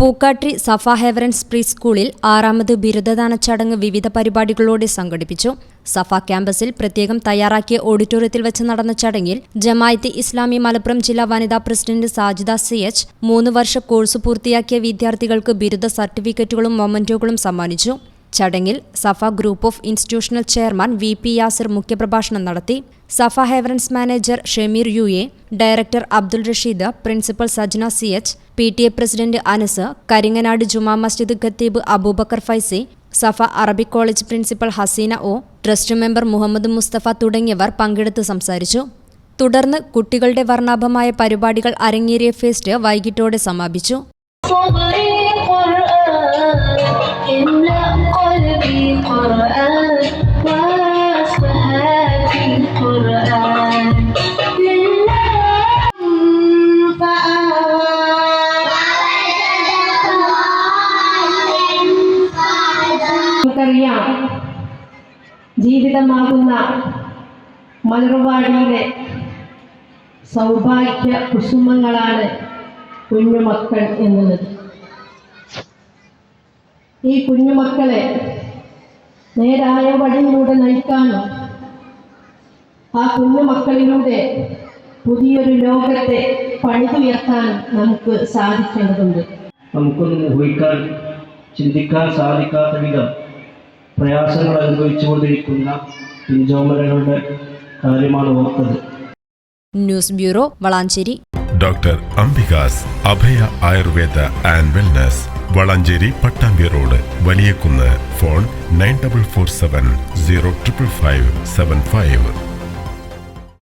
പൂക്കാട്രി സഫ ഹെവറൻസ് pre സ്കൂളിൽ ആറാമത് ബിരുദദാന ചടങ്ങ് വിവിധ പരിപാടികളോടെ സംഘടിപ്പിച്ചു. സഫ ക്യാമ്പസിൽ പ്രത്യേകം തയ്യാറാക്കിയ ഓഡിറ്റോറിയത്തിൽ വെച്ച് നടന്ന ചടങ്ങിൽ ജമായത്ത് ഇസ്ലാമി മലപ്പുറം ജില്ലാ വനിതാ പ്രസിഡന്റ് സാജിദ സി എച്ച് മൂന്ന് വർഷ കോഴ്സ് പൂർത്തിയാക്കിയ വിദ്യാർത്ഥികൾക്ക് ബിരുദ സർട്ടിഫിക്കറ്റുകളും മൊമെന്റോകളും സമ്മാനിച്ചു. ചടങ്ങിൽ Safa group of institutional chairman V P Yasir മുഖ്യപ്രഭാഷണം നടത്തി. Safa ഹെവറൻസ് manager Shameer U A director Abdul Rasheed principal Sajna C H P T A president Anas Karinganad Juma Masjid Khatib Abubakar Faizi Safa Arabic college principal Haseena O trust member Muhammad Musthafa തുടങ്ങിയവർ പങ്കെടുത്ത് സംസാരിച്ചു. തുടർന്ന് കുട്ടികളുടെ വർണാഭമായ പരിപാടികൾ അരങ്ങേറിയ fest വൈകിട്ടോടെ സമാപിച്ചു. قرآن لله നമുക്കറിയാം ജീവിതമാകുന്ന മലർവാടിയിലെ സൗഭാഗ്യ കുസുമങ്ങളാണ് കുഞ്ഞുമക്കൾ എന്നുള്ളത് ഈ കുഞ്ഞുമക്കളെ നേരായ വഴിയിലൂടെ നയിക്കാനും ആ കുഞ്ഞു മക്കളിലൂടെ പുതിയൊരു ലോകത്തെ പണിതുയർത്താൻ നമുക്ക് സാധിക്കേണ്ടതുണ്ട്. നമുക്കൊന്നും ഊഹിക്കാൻ ചിന്തിക്കാൻ സാധിക്കാത്ത വിധം പ്രയാസങ്ങൾ അനുഭവിച്ചുകൊണ്ടിരിക്കുന്ന പിഞ്ചോമരങ്ങളുടെ കാര്യമാണ് ഓർത്തത്. News bureau Valanchery. Doctor Ambika's Abhaya Ayurveda and wellness Valanchery Pattambi road Valiyakunnu phone nine double four seven zero triple five seven five.